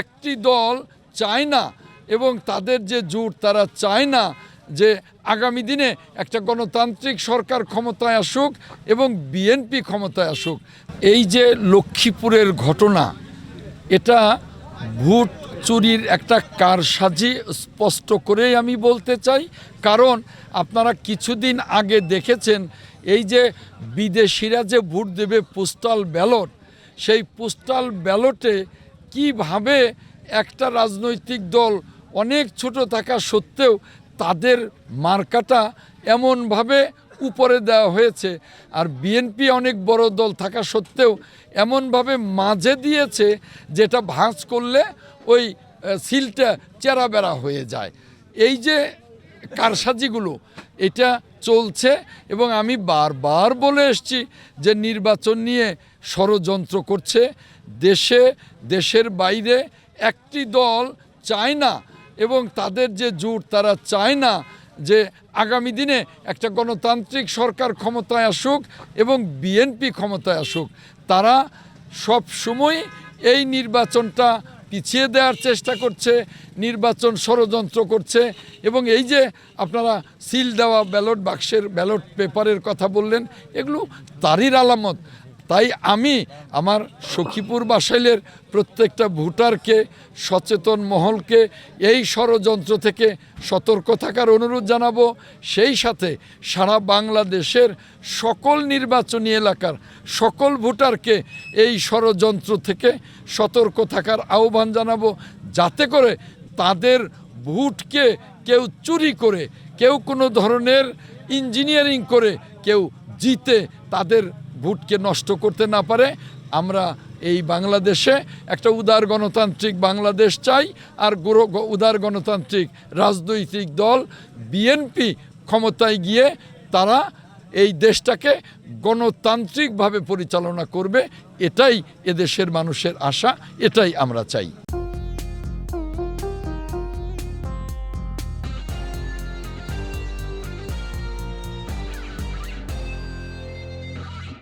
একটি দল চায় না এবং তাদের যে জোট, তারা চায় না যে আগামী দিনে একটা গণতান্ত্রিক সরকার ক্ষমতায় আসুক এবং বিএনপি ক্ষমতায় আসুক। এই যে লক্ষ্মীপুরের ঘটনা, এটা ভোট চুরির একটা কারসাজি স্পষ্ট করেই আমি বলতে চাই। কারণ আপনারা কিছুদিন আগে দেখেছেন, এই যে বিদেশিরা যে ভোট দেবে পোস্টাল ব্যালট, সেই পোস্টাল ব্যালটে কীভাবে একটা রাজনৈতিক দল অনেক ছোট থাকা সত্ত্বেও তাদের মার্কাটা এমনভাবে উপরে দেওয়া হয়েছে। আর বিএনপি অনেক বড় দল থাকা সত্ত্বেও এমনভাবে মাঝে দিয়েছে যেটা ভাঁজ করলে ওই সিলটা চেরা বেড়া হয়ে যায়। এই যে কারসাজিগুলো। এটা চলছে এবং আমি বারবার বলে এসছি যে নির্বাচন নিয়ে ষড়যন্ত্র করছে। দেশে, দেশের বাইরে একটি দল চায় না এবং তাদের যে জোট তারা চায় না যে আগামী দিনে একটা গণতান্ত্রিক সরকার ক্ষমতায় আসুক এবং বিএনপি ক্ষমতায় আসুক। তারা সব সময় এই নির্বাচনটা পিছিয়ে দেওয়ার চেষ্টা করছে নির্বাচন ষড়যন্ত্র করছে এবং এই যে আপনারা সিল দেওয়া ব্যালট বাক্সের ব্যালট পেপারের কথা বললেন, এগুলো তারই আলামত। তাই আমি আমার সখীপুর বাসাইলের প্রত্যেকটা ভোটারকে, সচেতন মহলকে এই ষড়যন্ত্র থেকে সতর্ক থাকার অনুরোধ জানাব। সেই সাথে সারা বাংলাদেশের সকল নির্বাচনী এলাকার সকল ভোটারকে এই ষড়যন্ত্র থেকে সতর্ক থাকার আহ্বান জানাব, যাতে করে তাদের ভোটকে কেউ চুরি করে, কেউ কোনো ধরনের ইঞ্জিনিয়ারিং করে, কেউ জিতে তাদের ভোটকে নষ্ট করতে না পারে। আমরা এই বাংলাদেশে একটা উদার গণতান্ত্রিক বাংলাদেশ চাই আর উদার গণতান্ত্রিক রাজনৈতিক দল, বিএনপি ক্ষমতায় গিয়ে তারা এই দেশটাকে গণতান্ত্রিকভাবে পরিচালনা করবে। এটাই এদেশের মানুষের আশা, এটাই আমরা চাই।